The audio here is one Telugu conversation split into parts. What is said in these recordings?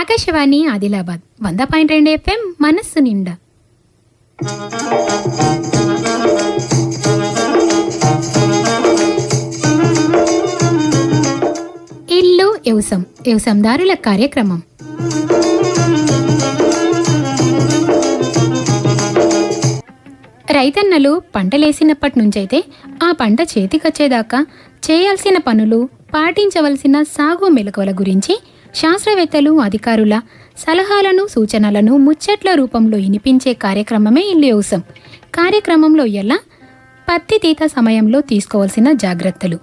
ఆకాశవాణి ఆదిలాబాద్ వంద పాయింట్ రెండు ఎఫ్ఎం మనస్సు నిండా. ఇల్లు ఎవసం ఎవసందారుల కార్యక్రమం. రైతన్నలు పంటలేసినప్పటి నుంచైతే ఆ పంట చేతికొచ్చేదాకా చేయాల్సిన పనులు పాటించవలసిన సాగు మెలకువల గురించి శాస్త్రవేత్తలు అధికారుల సలహాలను సూచనలను ముచ్చట్ల రూపంలో వినిపించే కార్యక్రమమే ఇల్లు కార్యక్రమంలో ఎలా? పత్తి తీత సమయంలో తీసుకోవాల్సిన జాగ్రత్తలు.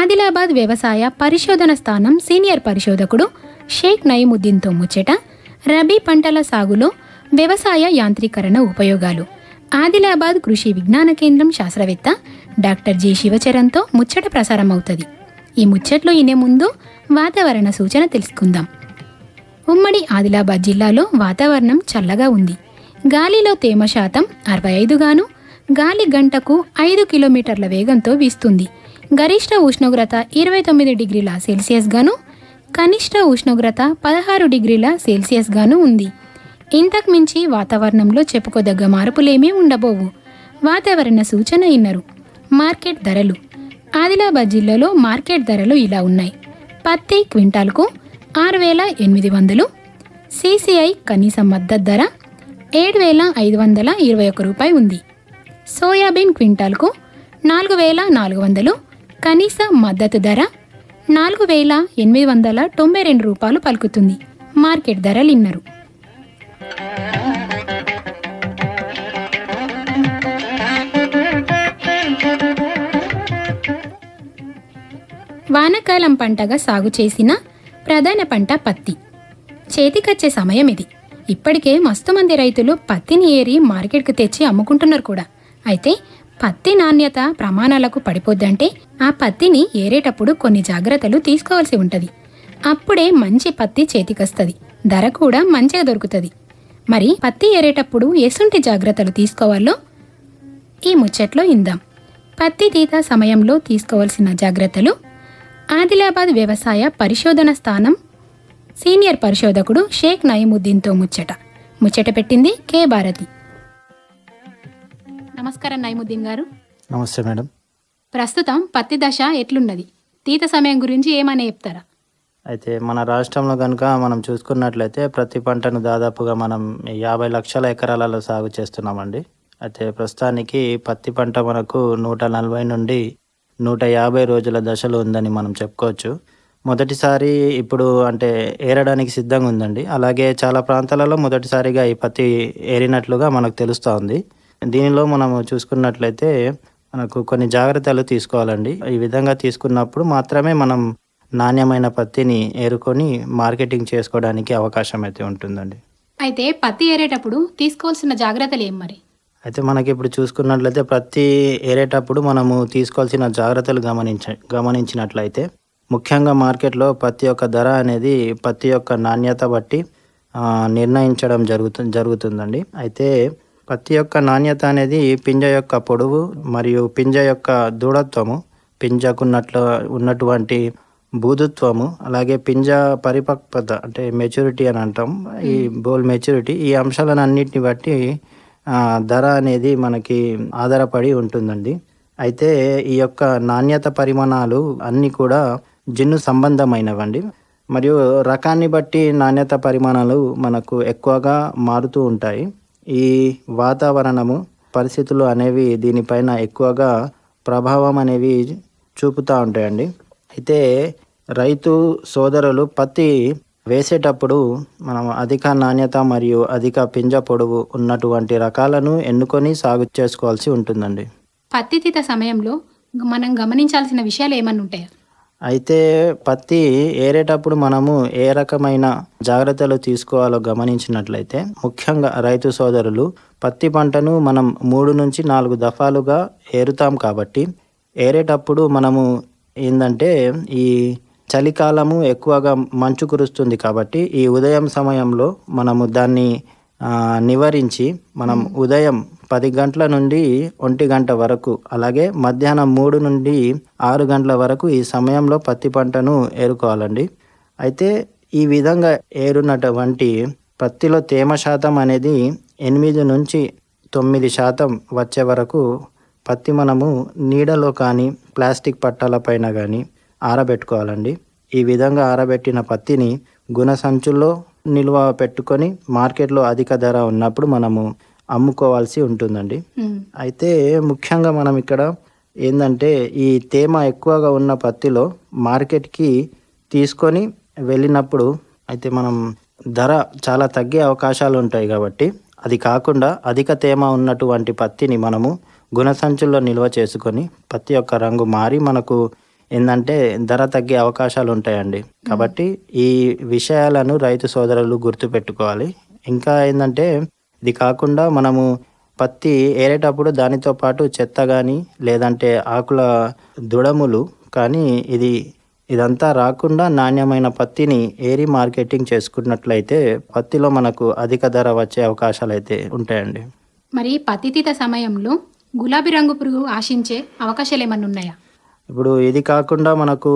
ఆదిలాబాద్ వ్యవసాయ పరిశోధన స్థానం సీనియర్ పరిశోధకుడు షేక్ నయీముద్దీన్తో ముచ్చట రబీ పంటల సాగులో వ్యవసాయ యాంత్రీకరణ ఉపయోగాలు. ఆదిలాబాద్ కృషి విజ్ఞాన కేంద్రం శాస్త్రవేత్త డాక్టర్ జి శివచరణ్తో ముచ్చట ప్రసారం అవుతుంది ఈ ముచ్చట్లు ఇనే ముందు వాతావరణ సూచన తెలుసుకుందాం. ఉమ్మడి ఆదిలాబాద్ జిల్లాలో వాతావరణం చల్లగా ఉంది. గాలిలో తేమ శాతం అరవై ఐదుగాను గాలి గంటకు ఐదు కిలోమీటర్ల వేగంతో వీస్తుంది. గరిష్ట ఉష్ణోగ్రత ఇరవై తొమ్మిది డిగ్రీల సెల్సియస్ గాను కనిష్ట ఉష్ణోగ్రత పదహారు డిగ్రీల సెల్సియస్ గాను ఉంది. ఇంతకు మించి వాతావరణంలో చెప్పుకోదగ్గ మార్పులేమీ ఉండబోవు. వాతావరణ సూచన ఇన్నరు. మార్కెట్ ధరలు. ఆదిలాబాద్ జిల్లాలో మార్కెట్ ధరలు ఇలా ఉన్నాయి. పత్తి క్వింటాల్కు ఆరు వేల ఎనిమిది వందలు. సిసిఐ కనీస మద్దతు ధర ఏడు వేల ఐదు వందల ఇరవై ఒక్క రూపాయి ఉంది. సోయాబీన్ క్వింటాల్కు నాలుగు వేల నాలుగు వందలు. కనీస మద్దతు ధర నాలుగు వేల ఎనిమిది వందల తొంభై రెండు రూపాయలు పలుకుతుంది. మార్కెట్ ధరలు ఇన్నరు. వానాకాలం పంటగా సాగు చేసిన ప్రధాన పంట పత్తి. చేతికొచ్చే సమయం ఇది. ఇప్పటికే మస్తు మంది రైతులు పత్తిని ఏరి మార్కెట్కు తెచ్చి అమ్ముకుంటున్నారు కూడా. అయితే పత్తి నాణ్యత ప్రమాణాలకు పడిపోద్దంటే ఆ పత్తిని ఏరేటప్పుడు కొన్ని జాగ్రత్తలు తీసుకోవాల్సి ఉంటుంది. అప్పుడే మంచి పత్తి చేతికొస్తుంది. ధర కూడా మంచిగా దొరుకుతుంది. మరి పత్తి ఏరేటప్పుడు ఎసుంటి జాగ్రత్తలు తీసుకోవాలో? ఈ ముచ్చట్లో ఇందాం. పత్తి తీత సమయంలో తీసుకోవాల్సిన జాగ్రత్తలు ఆదిలాబాద్ వ్యవసాయ పరిశోధన స్థానం సీనియర్ పరిశోధకుడు షేక్ నయీముద్దీన్తో ముచ్చట. ముచ్చట పెట్టింది కె భారతి. నమస్కారం నయీముద్దీన్ గారు. నమస్తే మేడం. ప్రస్తుతం పత్తి దశ ఎట్లున్నది? తీత సమయం గురించి ఏమని చెప్తారా? అయితే మన రాష్ట్రంలో కనుక మనం చూసుకున్నట్లయితే ప్రతి పంటను దాదాపుగా మనం యాభై లక్షల ఎకరాలలో సాగు చేస్తున్నామండి. అయితే ప్రస్తుతానికి పత్తి పంట మనకు నూట నలభై నుండి నూట యాభై రోజుల దశలో ఉందని మనం చెప్పుకోవచ్చు. మొదటిసారి ఇప్పుడు అంటే ఏరడానికి సిద్ధంగా ఉందండి. అలాగే చాలా ప్రాంతాలలో మొదటిసారిగా ఈ పత్తి ఏరినట్లుగా మనకు తెలుస్తూ ఉంది దీనిలో మనం చూసుకున్నట్లయితే మనకు కొన్ని జాగ్రత్తలు తీసుకోవాలండి. ఈ విధంగా తీసుకున్నప్పుడు మాత్రమే మనం నాణ్యమైన పత్తిని ఏరుకొని మార్కెటింగ్ చేసుకోవడానికి అవకాశం అయితే ఉంటుందండి. అయితే పత్తి ఏరేటప్పుడు తీసుకోవాల్సిన జాగ్రత్తలు ఏం మరి? అయితే మనకి ఇప్పుడు చూసుకున్నట్లయితే ప్రతి ఏరేటప్పుడు మనము తీసుకోవాల్సిన జాగ్రత్తలు గమనించ గమనించినట్లయితే ముఖ్యంగా మార్కెట్లో పత్తి యొక్క ధర అనేది పత్తి యొక్క నాణ్యత బట్టి నిర్ణయించడం జరుగుతు జరుగుతుందండి. అయితే పత్తి యొక్క నాణ్యత అనేది పింజ యొక్క పొడవు మరియు పింజ యొక్క దృఢత్వము పింజకున్నట్లు ఉన్నటువంటి బూదుత్వము అలాగే పింజ పరిపక్వత అంటే మెచ్యూరిటీ అని అంటాం. ఈ బోల్ మెచ్యూరిటీ ఈ అంశాలను అన్నిటిని బట్టి ధర అనేది మనకి ఆధారపడి ఉంటుందండి. అయితే ఈ యొక్క నాణ్యత పరిమాణాలు అన్నీ కూడా జిన్ను సంబంధమైనవండి. మరియు రకాన్ని బట్టి నాణ్యత పరిమాణాలు మనకు ఎక్కువగా మారుతూ ఉంటాయి. ఈ వాతావరణము పరిస్థితులు అనేవి దీనిపైన ఎక్కువగా ప్రభావం అనేవి చూపుతూ ఉంటాయండి. అయితే రైతు సోదరులు పత్తి వేసేటప్పుడు మనం అధిక నాణ్యత మరియు అధిక పింజ పొడవు ఉన్నటువంటి రకాలను ఎన్నుకొని సాగు చేసుకోవాల్సి ఉంటుందండి. పత్తి తీత సమయంలో మనం గమనించాల్సిన విషయాలు ఏమన్నా ఉంటాయా? అయితే పత్తి ఏరేటప్పుడు మనము ఏ రకమైన జాగ్రత్తలు తీసుకోవాలో గమనించినట్లయితే ముఖ్యంగా రైతు సోదరులు పత్తి పంటను మనం మూడు నుంచి నాలుగు దఫాలుగా ఏరుతాం కాబట్టి ఏరేటప్పుడు మనము ఏంటంటే ఈ చలికాలము ఎక్కువగా మంచు కురుస్తుంది కాబట్టి ఈ ఉదయం సమయంలో మనము దాన్ని నివారించి మనం ఉదయం పది గంటల నుండి ఒంటి గంట వరకు అలాగే మధ్యాహ్నం మూడు నుండి ఆరు గంటల వరకు ఈ సమయంలో పత్తి పంటను ఏరుకోవాలండి. అయితే ఈ విధంగా ఏరున్నటువంటి పత్తిలో తేమ శాతం అనేది ఎనిమిది నుంచి తొమ్మిది శాతం వచ్చే వరకు పత్తి మనము నీడలో కానీ ప్లాస్టిక్ పట్టాల పైన కానీ ఆరబెట్టుకోవాలండి. ఈ విధంగా ఆరబెట్టిన పత్తిని గుణ సంచుల్లో నిల్వ పెట్టుకొని మార్కెట్లో అధిక ధర ఉన్నప్పుడు మనము అమ్ముకోవాల్సి ఉంటుందండి. అయితే ముఖ్యంగా మనం ఇక్కడ ఏంటంటే ఈ తేమ ఎక్కువగా ఉన్న పత్తిలో మార్కెట్కి తీసుకొని వెళ్ళినప్పుడు అయితే మనం ధర చాలా తగ్గే అవకాశాలు ఉంటాయి కాబట్టి అది కాకుండా అధిక తేమ ఉన్నటువంటి పత్తిని మనము గుణసంచుల్లో నిల్వ చేసుకొని పత్తి యొక్క రంగు మారి మనకు ఏంటంటే ధర తగ్గే అవకాశాలు ఉంటాయండి కాబట్టి ఈ విషయాలను రైతు సోదరులు గుర్తుపెట్టుకోవాలి. ఇంకా ఏంటంటే ఇది కాకుండా మనము పత్తి ఏరేటప్పుడు దానితో పాటు చెత్త కానీ లేదంటే ఆకుల దుడములు కానీ ఇది ఇదంతా రాకుండా నాణ్యమైన పత్తిని ఏరి మార్కెటింగ్ చేసుకున్నట్లయితే పత్తిలో మనకు అధిక ధర వచ్చే అవకాశాలు అయితే ఉంటాయండి. మరి పత్తి తీత సమయంలో గులాబీ రంగు పురుగు ఆశించే అవకాశాలు ఏమన్నా ఉన్నాయా ఇప్పుడు ఇది కాకుండా మనకు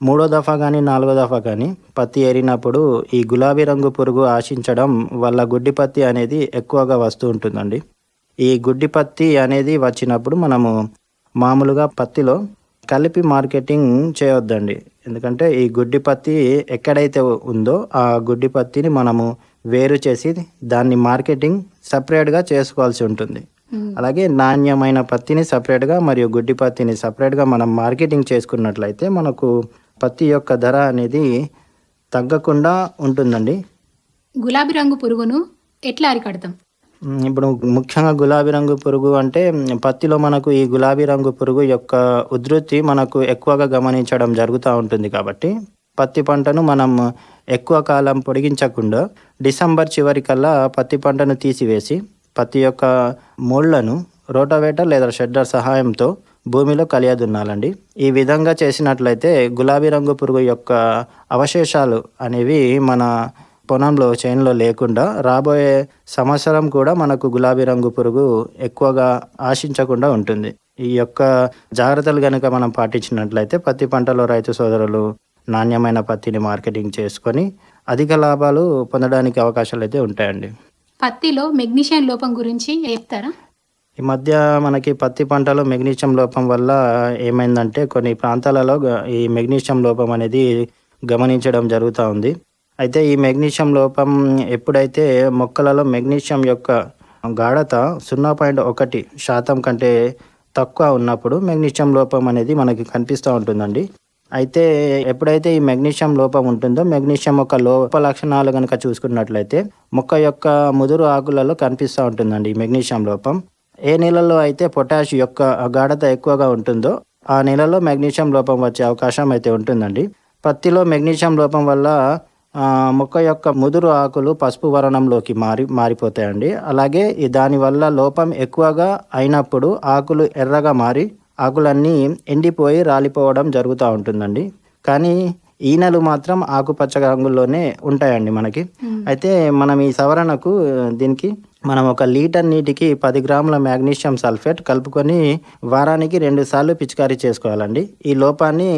మూడో దఫా కానీ నాలుగో దఫా కానీ పత్తి ఏరినప్పుడు ఈ గులాబీ రంగు పురుగు ఆశించడం వల్ల గుడ్డి పత్తి అనేది ఎక్కువగా వస్తూ ఉంటుందండి. ఈ గుడ్డి పత్తి అనేది వచ్చినప్పుడు మనము మామూలుగా పత్తిలో కలిపి మార్కెటింగ్ చేయొద్దండి. ఎందుకంటే ఈ గుడ్డి పత్తి ఎక్కడైతే ఉందో ఆ గుడ్డి పత్తిని మనము వేరు చేసి దాన్ని మార్కెటింగ్ సపరేట్గా చేసుకోవాల్సి ఉంటుంది. అలాగే నాణ్యమైన పత్తిని సపరేట్గా మరియు గుడ్డి పత్తిని సపరేట్గా మనం మార్కెటింగ్ చేసుకున్నట్లయితే మనకు పత్తి యొక్క ధర అనేది తగ్గకుండా ఉంటుందండి. గులాబీ రంగు పురుగును ఎట్లా అరికడతాం? ఇప్పుడు ముఖ్యంగా గులాబీ రంగు పురుగు అంటే పత్తిలో మనకు ఈ గులాబీ రంగు పురుగు యొక్క ఉధృతి మనకు ఎక్కువగా గమనించడం జరుగుతూ ఉంటుంది కాబట్టి పత్తి పంటను మనం ఎక్కువ కాలం పొడిగించకుండా డిసెంబర్ చివరికల్లా పత్తి పంటను తీసివేసి పత్తి యొక్క మూళ్ళను రోటవేటర్ లేదా షెడ్డర్ సహాయంతో భూమిలో కలియదున్నాలండి. ఈ విధంగా చేసినట్లయితే గులాబీ రంగు పురుగు యొక్క అవశేషాలు అనేవి మన పొలంలో చేనులో లేకుండా రాబోయే సంవత్సరం కూడా మనకు గులాబీ రంగు పురుగు ఎక్కువగా ఆశించకుండా ఉంటుంది. ఈ యొక్క జాగ్రత్తలు కనుక మనం పాటించినట్లయితే పత్తి పంటలో రైతు సోదరులు నాణ్యమైన పత్తిని మార్కెటింగ్ చేసుకొని అధిక లాభాలు పొందడానికి అవకాశాలు అయితే ఉంటాయండి. పత్తిలో మెగ్నీషియం లోపం గురించి చెప్తారా? ఈ మధ్య మనకి పత్తి పంటలో మెగ్నీషియం లోపం వల్ల ఏమైందంటే కొన్ని ప్రాంతాలలో ఈ మెగ్నీషియం లోపం అనేది గమనించడం జరుగుతూ ఉంది. అయితే ఈ మెగ్నీషియం లోపం ఎప్పుడైతే మొక్కలలో మెగ్నీషియం యొక్క గాఢత సున్నా పాయింట్ ఒకటి శాతం కంటే తక్కువ ఉన్నప్పుడు మెగ్నీషియం లోపం అనేది మనకి కనిపిస్తూ ఉంటుందండి. అయితే ఎప్పుడైతే ఈ మెగ్నీషియం లోపం ఉంటుందో మెగ్నీషియం యొక్క లోప లక్షణాలు కనుక చూసుకున్నట్లయితే మొక్క యొక్క ముదురు ఆకులలో కనిపిస్తూ ఉంటుందండి ఈ మెగ్నీషియం లోపం. ఏ నెలలో అయితే పొటాష్ యొక్క గాఢత ఎక్కువగా ఉంటుందో ఆ నెలలో మెగ్నీషియం లోపం వచ్చే అవకాశం అయితే ఉంటుందండి. పత్తిలో మెగ్నీషియం లోపం వల్ల మొక్క యొక్క ముదురు ఆకులు పసుపు వర్ణంలోకి మారి మారిపోతాయండి. అలాగే ఈ దానివల్ల లోపం ఎక్కువగా అయినప్పుడు ఆకులు ఎర్రగా మారి ఆకులన్నీ ఎండిపోయి రాలిపోవడం జరుగుతూ ఉంటుందండి. కానీ ఈనెలు మాత్రం ఆకుపచ్చ రంగుల్లోనే ఉంటాయండి మనకి. అయితే మనం ఈ సవరణకు దీనికి మనం ఒక లీటర్ నీటికి పది గ్రాముల మాగ్నీషియం సల్ఫేట్ కలుపుకొని వారానికి రెండు సార్లు పిచికారీ చేసుకోవాలండి. ఈ లోపాన్ని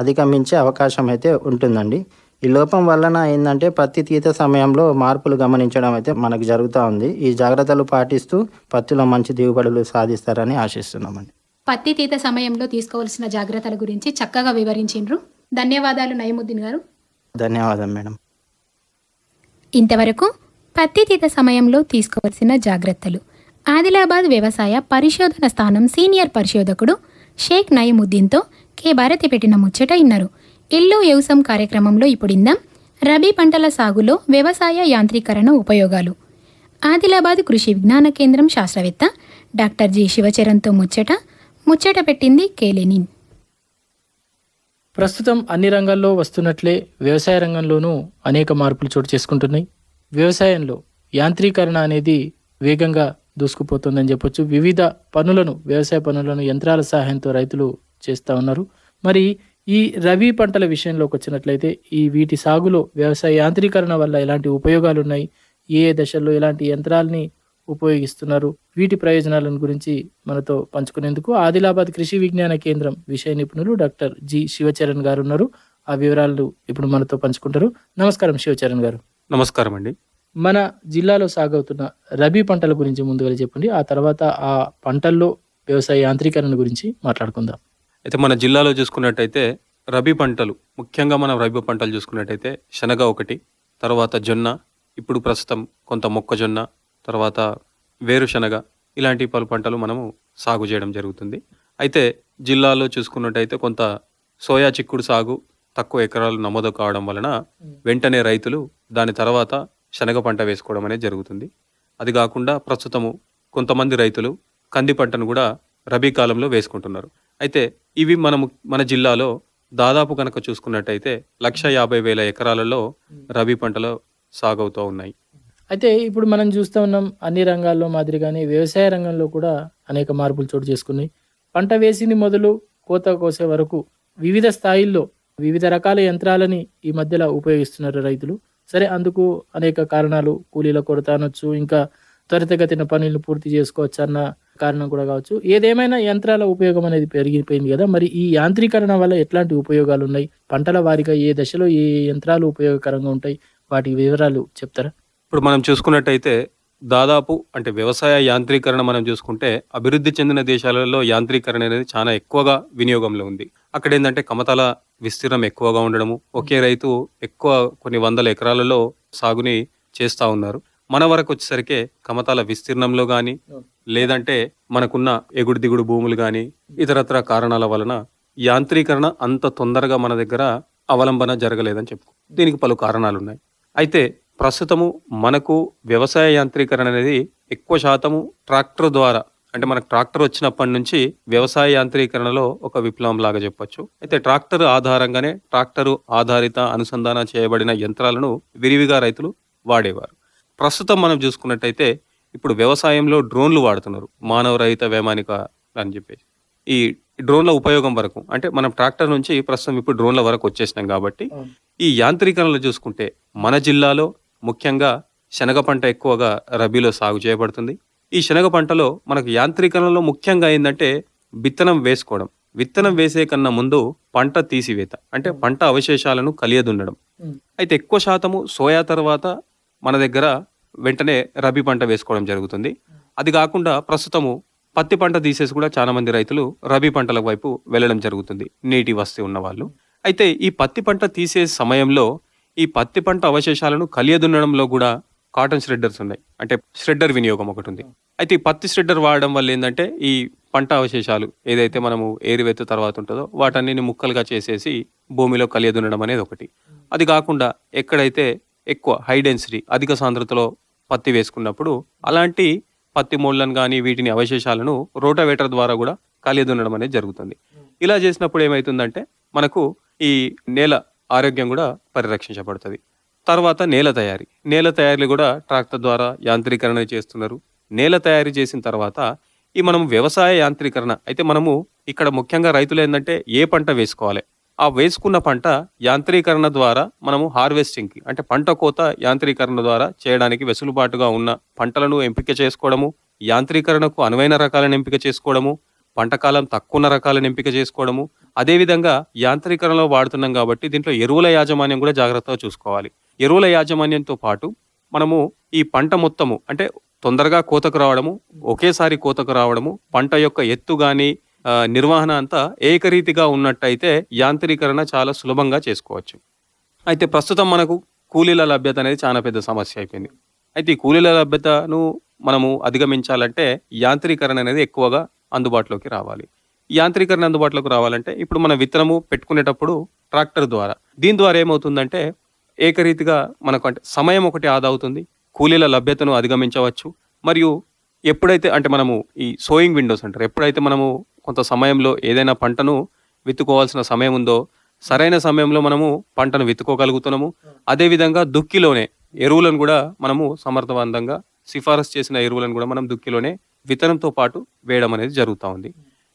అధిగమించే అవకాశం అయితే ఉంటుందండి. ఈ లోపం వలన ఏంటంటే పత్తి తీత సమయంలో మార్పులు గమనించడం అయితే మనకు జరుగుతూ ఉంది. ఈ జాగ్రత్తలు పాటిస్తూ పత్తిలో మంచి దిగుబడులు సాధిస్తారని ఆశిస్తున్నామండి. పత్తి తీత సమయంలో తీసుకోవాల్సిన జాగ్రత్తల గురించి చక్కగా వివరించిండ్రు. ధన్యవాదాలు నయముద్దీన్ గారు. ధన్యవాదం మేడం. ఇంతవరకు పత్తి తీత సమయంలో తీసుకోవాల్సిన జాగ్రత్తలు. ఆదిలాబాద్ వ్యవసాయ పరిశోధన స్థానం సీనియర్ పరిశోధకుడు షేక్ నయముద్దీన్తో కె. భారతి పెట్టిన ముచ్చట ఇన్నారు. ఇల్లు వ్యవసాయం కార్యక్రమంలో ఇప్పుడిందాం రబీ పంటల సాగులో వ్యవసాయ యాంత్రీకరణ ఉపయోగాలు. ఆదిలాబాద్ కృషి విజ్ఞాన కేంద్రం శాస్త్రవేత్త డాక్టర్ జి. శివచరణ్తో ముచ్చట ముచ్చట పెట్టింది కేలెనిన్. ప్రస్తుతం అన్ని రంగాల్లో వస్తున్నట్లే వ్యవసాయ రంగంలోనూ అనేక మార్పులు చోటు చేసుకుంటున్నాయి. వ్యవసాయంలో యాంత్రీకరణ అనేది వేగంగా దూసుకుపోతుందని చెప్పొచ్చు. వివిధ పనులను వ్యవసాయ పనులను యంత్రాల సహాయంతో రైతులు చేస్తూ ఉన్నారు. మరి ఈ రబీ పంటల విషయంలోకి వచ్చినట్లయితే ఈ వీటి సాగులో వ్యవసాయ యాంత్రీకరణ వల్ల ఎలాంటి ఉపయోగాలు ఉన్నాయి ఏ ఏ దశల్లో ఎలాంటి యంత్రాలని ఉపయోగిస్తున్నారు. వీటి ప్రయోజనాలను గురించి మనతో పంచుకునేందుకు ఆదిలాబాద్ కృషి విజ్ఞాన కేంద్రం విషయ నిపుణులు డాక్టర్ జి శివచరణ్ గారు ఉన్నారు. ఆ వివరాలు ఇప్పుడు మనతో పంచుకుంటారు. నమస్కారం శివచరణ్ గారు. నమస్కారం అండి. మన జిల్లాలో సాగవుతున్న రబీ పంటల గురించి ముందుగా చెప్పండి. ఆ తర్వాత ఆ పంటల్లో వ్యవసాయ యాంత్రీకరణ గురించి మాట్లాడుకుందాం. అయితే మన జిల్లాలో చూసుకున్నట్టయితే రబీ పంటలు ముఖ్యంగా మనం రబీ పంటలు చూసుకున్నట్టయితే శనగ ఒకటి తర్వాత జొన్న ఇప్పుడు ప్రస్తుతం కొంత మొక్కజొన్న తర్వాత వేరుశనగ ఇలాంటి పలు పంటలు మనము సాగు చేయడం జరుగుతుంది. అయితే జిల్లాలో చూసుకున్నట్టయితే కొంత సోయా చిక్కుడు సాగు తక్కువ ఎకరాలు నమోదు కావడం వలన వెంటనే రైతులు దాని తర్వాత శనగ పంట వేసుకోవడం అనేది జరుగుతుంది. అది కాకుండా ప్రస్తుతము కొంతమంది రైతులు కంది పంటను కూడా రబీ కాలంలో వేసుకుంటున్నారు. అయితే ఇవి మనము మన జిల్లాలో దాదాపు కనుక చూసుకున్నట్టయితే లక్ష యాభై వేల ఎకరాలలో రబీ పంటలు సాగవుతూ ఉన్నాయి. అయితే ఇప్పుడు మనం చూస్తూ ఉన్నాం అన్ని రంగాల్లో మాదిరిగానే వ్యవసాయ రంగంలో కూడా అనేక మార్పులు చోటు చేసుకున్నాయి. పంట వేసింది మొదలు కోత కోసే వరకు వివిధ స్థాయిల్లో వివిధ రకాల యంత్రాలని ఈ మధ్యలో ఉపయోగిస్తున్నారు రైతులు. సరే అందుకు అనేక కారణాలు కూలీల కొరత అనొచ్చు ఇంకా త్వరితగతిన పనులను పూర్తి చేసుకోవచ్చు అన్న కారణం కూడా కావచ్చు. ఏదేమైనా యంత్రాల ఉపయోగం అనేది పెరిగిపోయింది కదా మరి ఈ యాంత్రీకరణ వల్ల ఎట్లాంటి ఉపయోగాలు ఉన్నాయి? పంటల వారిగా ఏ దశలో ఏ యంత్రాలు ఉపయోగకరంగా ఉంటాయి? వాటి వివరాలు చెప్తారా? ఇప్పుడు మనం చూసుకున్నట్టయితే దాదాపు అంటే వ్యవసాయ యాంత్రీకరణ మనం చూసుకుంటే అభివృద్ధి చెందిన దేశాలలో యాంత్రీకరణ అనేది చాలా ఎక్కువగా వినియోగంలో ఉంది. అక్కడ ఏంటంటే కమతాల విస్తీర్ణం ఎక్కువగా ఉండడము ఒకే రైతు ఎక్కువ కొన్ని వందల ఎకరాలలో సాగుని చేస్తూ ఉన్నారు. మన వరకు వచ్చేసరికి కమతాల విస్తీర్ణంలో కానీ లేదంటే మనకున్న ఎగుడు దిగుడు భూములు కానీ ఇతరత్ర కారణాల వలన యాంత్రీకరణ అంత తొందరగా మన దగ్గర అవలంబన జరగలేదని చెప్పుకో దీనికి పలు కారణాలు ఉన్నాయి అయితే ప్రస్తుతము మనకు వ్యవసాయ యాంత్రీకరణ అనేది ఎక్కువ శాతము ట్రాక్టర్ ద్వారా అంటే మనకు ట్రాక్టర్ వచ్చినప్పటి నుంచి వ్యవసాయ యాంత్రీకరణలో ఒక విప్లవం లాగా చెప్పొచ్చు. అయితే ట్రాక్టర్ ఆధారంగానే ట్రాక్టర్ ఆధారిత అనుసంధానం చేయబడిన యంత్రాలను విరివిగా రైతులు వాడేవారు. ప్రస్తుతం మనం చూసుకున్నట్టయితే ఇప్పుడు వ్యవసాయంలో డ్రోన్లు వాడుతున్నారు మానవ రహిత వైమానిక అని చెప్పేసి. ఈ డ్రోన్ల ఉపయోగం వరకు అంటే మనం ట్రాక్టర్ నుంచి ప్రస్తుతం ఇప్పుడు డ్రోన్ల వరకు వచ్చేసినాం కాబట్టి ఈ యాంత్రీకరణలు చూసుకుంటే మన జిల్లాలో ముఖ్యంగా శనగ పంట ఎక్కువగా రబీలో సాగు చేయబడుతుంది. ఈ శనగ పంటలో మనకు యాంత్రీకరణలో ముఖ్యంగా ఏంటంటే విత్తనం వేసుకోవడం. విత్తనం వేసే కన్నా ముందు పంట తీసివేత అంటే పంట అవశేషాలను కలియదుండడం అయితే ఎక్కువ శాతము సోయా తర్వాత మన దగ్గర వెంటనే రబీ పంట వేసుకోవడం జరుగుతుంది. అది కాకుండా ప్రస్తుతము పత్తి పంట తీసేసి కూడా చాలా మంది రైతులు రబీ పంటల వైపు వెళ్ళడం జరుగుతుంది నీటి వస్తీ ఉన్న వాళ్ళు అయితే ఈ పత్తి పంట తీసే సమయంలో ఈ పత్తి పంట అవశేషాలను కలియదున్నడంలో కూడా కాటన్ ష్రెడ్డర్స్ ఉన్నాయి. అంటే ష్రెడ్డర్ వినియోగం ఒకటి ఉంది. అయితే ఈ పత్తి ష్రెడ్డర్ వాడడం వల్ల ఏంటంటే ఈ పంట అవశేషాలు ఏదైతే మనము ఏరివేత తర్వాత ఉంటుందో వాటన్నిటిని ముక్కలుగా చేసేసి భూమిలో కలియదున్నడం అనేది ఒకటి. అది కాకుండా ఎక్కడైతే ఎక్కువ హై డెన్సిటీ అధిక సాంద్రతలో పత్తి వేసుకున్నప్పుడు అలాంటి పత్తి మూళ్ళను కానీ వీటిని అవశేషాలను రోటావేటర్ ద్వారా కూడా కలియదున్నడం అనేది జరుగుతుంది. ఇలా చేసినప్పుడు ఏమవుతుందంటే మనకు ఈ నేల ఆరోగ్యం కూడా పరిరక్షించబడుతుంది. తర్వాత నేల తయారీ. నేల తయారీలు కూడా ట్రాక్టర్ ద్వారా యాంత్రీకరణ చేస్తున్నారు. నేల తయారీ చేసిన తర్వాత ఈ మనం వ్యవసాయ యాంత్రీకరణ అయితే మనము ఇక్కడ ముఖ్యంగా రైతులు ఏంటంటే ఏ పంట వేసుకోవాలి? ఆ వేసుకున్న పంట యాంత్రీకరణ ద్వారా మనము హార్వెస్టింగ్కి అంటే పంట కోత యాంత్రీకరణ ద్వారా చేయడానికి వెసులుబాటుగా ఉన్న పంటలను ఎంపిక చేసుకోవడము యాంత్రీకరణకు అనువైన రకాలను ఎంపిక చేసుకోవడము పంట కాలం తక్కువ ఉన్న రకాలను ఎంపిక చేసుకోవడము అదేవిధంగా యాంత్రీకరణలో వాడుతున్నాం కాబట్టి దీంట్లో ఎరువుల యాజమాన్యం కూడా జాగ్రత్తగా చూసుకోవాలి. ఎరువుల యాజమాన్యంతో పాటు మనము ఈ పంట మొత్తము అంటే తొందరగా కోతకు రావడము ఒకేసారి కోతకు రావడము పంట యొక్క ఎత్తు కానీ నిర్వహణ అంతా ఏకరీతిగా ఉన్నట్టయితే యాంత్రీకరణ చాలా సులభంగా చేసుకోవచ్చు. అయితే ప్రస్తుతం మనకు కూలీల లభ్యత అనేది చాలా పెద్ద సమస్య అయిపోయింది. అయితే ఈ కూలీల లభ్యతను మనము అధిగమించాలంటే యాంత్రీకరణ అనేది ఎక్కువగా అందుబాటులోకి రావాలి. యాంత్రీకరణ అందుబాటులోకి రావాలంటే ఇప్పుడు మన విత్తనము పెట్టుకునేటప్పుడు ట్రాక్టర్ ద్వారా. దీని ద్వారా ఏమవుతుందంటే ఏకరీతిగా మనకు అంటే సమయం ఒకటి ఆదా అవుతుంది. కూలీల లభ్యతను అధిగమించవచ్చు. మరియు ఎప్పుడైతే అంటే మనము ఈ సోయింగ్ విండోస్ అంటారు ఎప్పుడైతే మనము కొంత సమయంలో ఏదైనా పంటను విత్తుకోవాల్సిన సమయం ఉందో సరైన సమయంలో మనము పంటను విత్తుకోగలుగుతున్నాము. అదేవిధంగా దుక్కిలోనే ఎరువులను కూడా మనము సమర్థవంతంగా సిఫారసు చేసిన ఎరువులను కూడా మనం దుక్కిలోనే విత్తనంతో పాటు వేయడం అనేది జరుగుతూ ఉంది.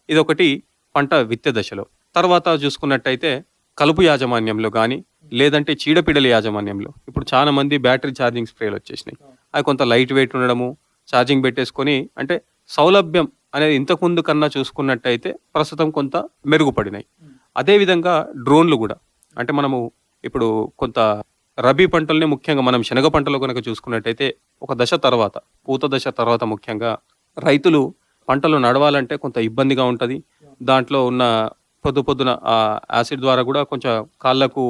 ఇదొకటి పంట విత్తే దశలో. తర్వాత చూసుకున్నట్టయితే కలుపు యాజమాన్యంలో కానీ లేదంటే చీడపీడల యాజమాన్యంలో. ఇప్పుడు చాలా మంది బ్యాటరీ ఛార్జింగ్ స్ప్రేలు వచ్చేసినాయి. అవి కొంత లైట్ వెయిట్ ఉండడము ఛార్జింగ్ పెట్టేసుకొని అంటే సౌలభ్యం అనేది ఇంతకుముందు కన్నా చూసుకున్నట్టయితే ప్రస్తుతం కొంత మెరుగుపడినాయి. అదేవిధంగా డ్రోన్లు కూడా. అంటే మనము ఇప్పుడు కొంత రబీ పంటల్ని ముఖ్యంగా మనం శనగ పంటలో కనుక చూసుకున్నట్టయితే ఒక దశ తర్వాత పూత దశ తర్వాత ముఖ్యంగా రైతులు పంటలు నడవాలంటే కొంత ఇబ్బందిగా ఉంటుంది. దాంట్లో ఉన్న పొద్దు పొద్దున ఆ యాసిడ్ ద్వారా కూడా కొంచెం కాళ్ళకు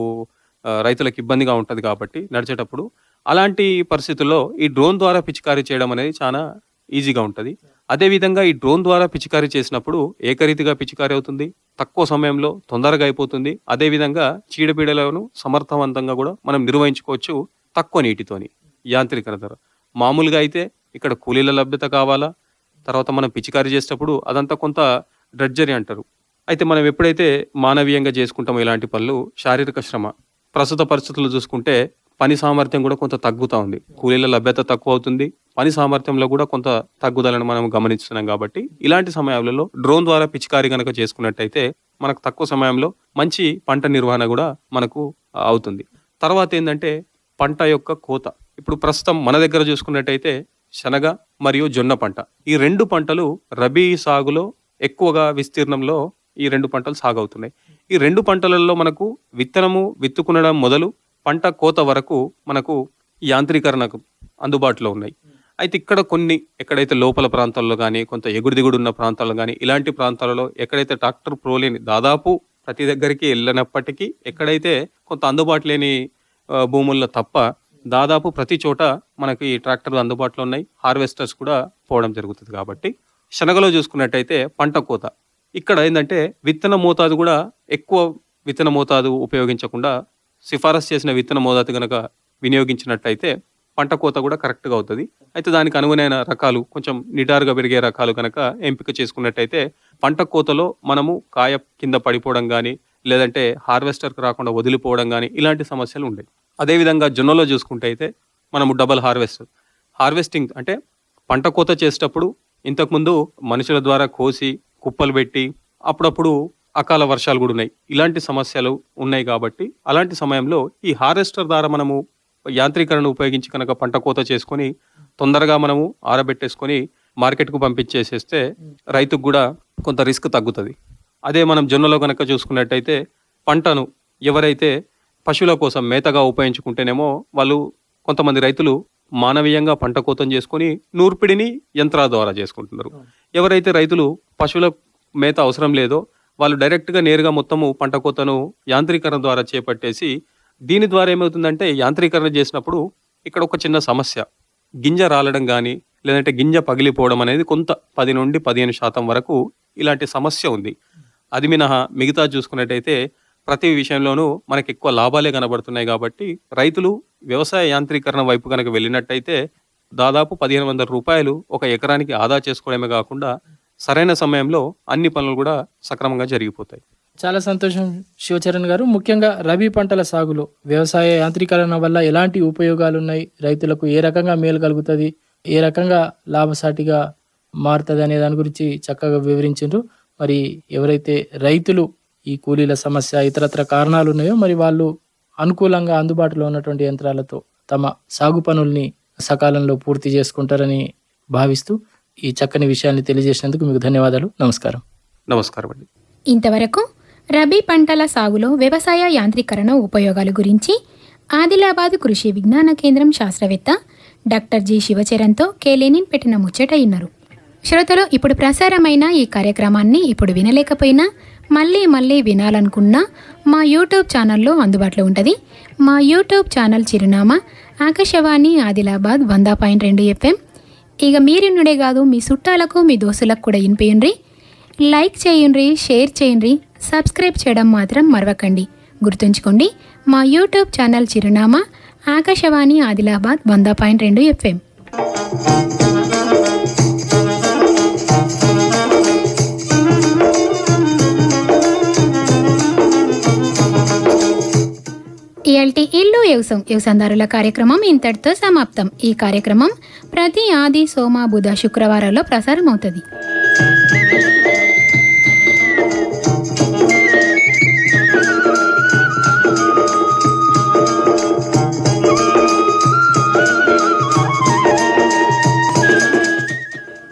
రైతులకు ఇబ్బందిగా ఉంటుంది కాబట్టి నడిచేటప్పుడు. అలాంటి పరిస్థితుల్లో ఈ డ్రోన్ ద్వారా పిచికారీ చేయడం అనేది చాలా ఈజీగా ఉంటుంది. అదేవిధంగా ఈ డ్రోన్ ద్వారా పిచికారీ చేసినప్పుడు ఏకరీతిగా పిచికారీ అవుతుంది. తక్కువ సమయంలో తొందరగా అయిపోతుంది. అదేవిధంగా చీడపీడలను సమర్థవంతంగా కూడా మనం నిర్వహించుకోవచ్చు తక్కువ నీటితోని. యాంత్రికత ద్వారా మామూలుగా అయితే ఇక్కడ కూలీల లభ్యత కావాలా? తర్వాత మనం పిచికారీ చేసేటప్పుడు అదంతా కొంత డ్రడ్జరీ అంటారు. అయితే మనం ఎప్పుడైతే మానవీయంగా చేసుకుంటామో ఇలాంటి పనులు శారీరక శ్రమ ప్రస్తుత పరిస్థితులు చూసుకుంటే పని సామర్థ్యం కూడా కొంత తగ్గుతూ ఉంది. కూలీల లభ్యత తక్కువ అవుతుంది. పని సామర్థ్యంలో కూడా కొంత తగ్గుదలను మనం గమనిస్తున్నాం కాబట్టి ఇలాంటి సమయాలలో డ్రోన్ ద్వారా పిచికారీ కనుక చేసుకున్నట్టయితే మనకు తక్కువ సమయంలో మంచి పంట నిర్వహణ కూడా మనకు అవుతుంది. తర్వాత ఏంటంటే పంట యొక్క కోత. ఇప్పుడు ప్రస్తుతం మన దగ్గర చూసుకున్నట్టయితే శనగ మరియు జొన్న పంట. ఈ రెండు పంటలు రబీ సాగులో ఎక్కువగా విస్తీర్ణంలో ఈ రెండు పంటలు సాగు అవుతున్నాయి ఈ రెండు పంటలలో మనకు విత్తనము విత్తుకునడం మొదలు పంట కోత వరకు మనకు యాంత్రీకరణకు అందుబాటులో ఉన్నాయి. అయితే ఇక్కడ కొన్ని ఎక్కడైతే లోపల ప్రాంతాల్లో కానీ కొంత ఎగుడు దిగుడు ఉన్న ప్రాంతాల్లో కానీ ఇలాంటి ప్రాంతాలలో ఎక్కడైతే ట్రాక్టర్ ప్రోలేని దాదాపు ప్రతి దగ్గరికి వెళ్ళినప్పటికీ ఎక్కడైతే కొంత అందుబాటు లేని భూముల్లో తప్ప దాదాపు ప్రతి చోట మనకి ట్రాక్టర్లు అందుబాటులో ఉన్నాయి. హార్వెస్టర్స్ కూడా పోవడం జరుగుతుంది కాబట్టి. శనగలో చూసుకున్నట్టయితే పంట కోత. ఇక్కడ ఏంటంటే విత్తన మోతాదు కూడా ఎక్కువ విత్తన మోతాదు ఉపయోగించకుండా సిఫారసు చేసిన విత్తన మోతాదు కనుక వినియోగించినట్టయితే పంట కోత కూడా కరెక్ట్గా అవుతుంది. అయితే దానికి అనుగుణమైన రకాలు కొంచెం నిటారుగా పెరిగే రకాలు కనుక ఎంపిక చేసుకున్నట్టయితే పంట కోతలో మనము కాయ కింద పడిపోవడం కానీ లేదంటే హార్వెస్టర్కి రాకుండా వదిలిపోవడం కానీ ఇలాంటి సమస్యలు ఉండేవి. అదేవిధంగా జొన్నలో చూసుకుంటే అయితే మనము డబల్ హార్వెస్టర్ హార్వెస్టింగ్ అంటే పంట కోత చేసేటప్పుడు ఇంతకుముందు మనుషుల ద్వారా కోసి కుప్పలు పెట్టి అప్పుడప్పుడు అకాల వర్షాలు కూడా ఉన్నాయి. ఇలాంటి సమస్యలు ఉన్నాయి కాబట్టి అలాంటి సమయంలో ఈ హార్వెస్టర్ ద్వారా మనము యాంత్రీకరణ ఉపయోగించి కనుక పంట కోత చేసుకొని తొందరగా మనము ఆరబెట్టేసుకొని మార్కెట్కు పంపించేసేస్తే రైతుకు కూడా కొంత రిస్క్ తగ్గుతుంది. అదే మనం జొన్నలో కనుక చూసుకున్నట్టయితే పంటను ఎవరైతే పశువుల కోసం మేతగా ఉపయోగించుకుంటేనేమో వాళ్ళు కొంతమంది రైతులు మానవీయంగా పంట కోతం చేసుకొని నూర్పిడిని యంత్రాల ద్వారా చేసుకుంటున్నారు. ఎవరైతే రైతులు పశువుల మేత అవసరం లేదో వాళ్ళు డైరెక్ట్గా నేరుగా మొత్తము పంట కోతను యాంత్రీకరణ ద్వారా చేపట్టేసి దీని ద్వారా ఏమవుతుందంటే యాంత్రీకరణ చేసినప్పుడు ఇక్కడ ఒక చిన్న సమస్య. గింజ రాలడం కానీ లేదంటే గింజ పగిలిపోవడం అనేది కొంత పది నుండి పదిహేను శాతం వరకు ఇలాంటి సమస్య ఉంది. అది మినహా మిగతా చూసుకున్నట్టయితే ప్రతి విషయంలోనూ మనకి ఎక్కువ లాభాలే కనబడుతున్నాయి కాబట్టి రైతులు వ్యవసాయ యాంత్రీకరణ వైపు కనుక వెళ్ళినట్టయితే దాదాపు పదిహేను వందల రూపాయలు ఒక ఎకరానికి ఆదా చేసుకోవడమే కాకుండా సరైన సమయంలో అన్ని పనులు కూడా సక్రమంగా జరిగిపోతాయి. చాలా సంతోషం శివచరణ్ గారు. ముఖ్యంగా రబీ పంటల సాగులో వ్యవసాయ యాంత్రీకరణ వల్ల ఎలాంటి ఉపయోగాలు ఉన్నాయి రైతులకు ఏ రకంగా మేలు కలుగుతుంది? ఏ రకంగా లాభసాటిగా మారుతుంది అనే దాని గురించి చక్కగా వివరించారు మరి ఎవరైతే రైతులు ఈ కూలీల సమస్య ఇతరత్ర కారణాలు ఉన్నాయో మరి వాళ్ళు అనుకూలంగా అందుబాటులో ఉన్నటువంటి యంత్రాలతో తమ సాగు పనుల్ని సకాలంలో పూర్తి చేసుకుంటారని భావిస్తూ ఈ చక్కని విషయాన్ని తెలియజేసినందుకు మీకు ధన్యవాదాలు. నమస్కారం. నమస్కారం అండి. ఇంతవరకు రబీ పంటల సాగులో వ్యవసాయ యాంత్రీకరణ ఉపయోగాల గురించి ఆదిలాబాద్ కృషి విజ్ఞాన కేంద్రం శాస్త్రవేత్త డాక్టర్ జి శివచరణ్తో కేలేనిన్ పెట్టిన ముచ్చట ఇన్నారు. శ్రోతలు ఇప్పుడు ప్రసారమైన ఈ కార్యక్రమాన్ని ఇప్పుడు వినలేకపోయినా మళ్ళీ మళ్ళీ వినాలనుకున్నా మా యూట్యూబ్ ఛానల్లో అందుబాటులో ఉంటుంది. మా యూట్యూబ్ ఛానల్ చిరునామా ఆకాశవాణి ఆదిలాబాద్ వంద పాయింట్ రెండు ఎఫ్ఎం. ఇక మీరిన్నుడే కాదు మీ చుట్టాలకు మీ దోస్తులకు కూడా వినిపించండి లైక్ చేయండి షేర్ చేయండి సబ్స్క్రైబ్ చేయడం మాత్రం మరవకండి. గుర్తుంచుకోండి మా యూట్యూబ్ ఛానల్ చిరునామా ఆకాశవాణి ఆదిలాబాద్ వంద పాయింట్ రెండు ఎఫ్ఎం. ఇయాల్టి ఇల్లు వ్యవసం వ్యవసాయదారుల కార్యక్రమం ఇంతటితో సమాప్తం. ఈ కార్యక్రమం ప్రతి ఆది సోమ బుధ శుక్రవారాల్లో ప్రసారం అవుతుంది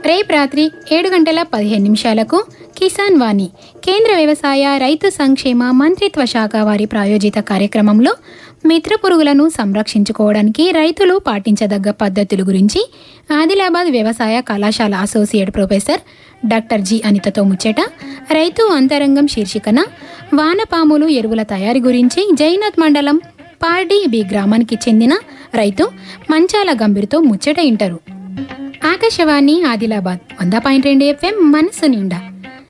రేపు రాత్రి ఏడు గంటల పదిహేను నిమిషాలకు కిసాన్ వాణి కేంద్ర వ్యవసాయ రైతు సంక్షేమ మంత్రిత్వ శాఖ వారి ప్రాయోజిత కార్యక్రమంలో మిత్ర పురుగులను సంరక్షించుకోవడానికి రైతులు పాటించదగ్గ పద్ధతుల గురించి ఆదిలాబాద్ వ్యవసాయ కళాశాల అసోసియేట్ ప్రొఫెసర్ డాక్టర్ జి అనితతో ముచ్చట రైతు అంతరంగం శీర్షికన వానపాములు ఎరువుల తయారీ గురించి జైనత్ మండలం పార్డీ బి గ్రామానికి చెందిన రైతు మంచాల గంభీర్తో ముచ్చట ఇంటారు. ఆకాశవాణి ఆదిలాబాద్ వంద పాయింట్ రెండు ఎఫ్ఎం మనసు నిండా.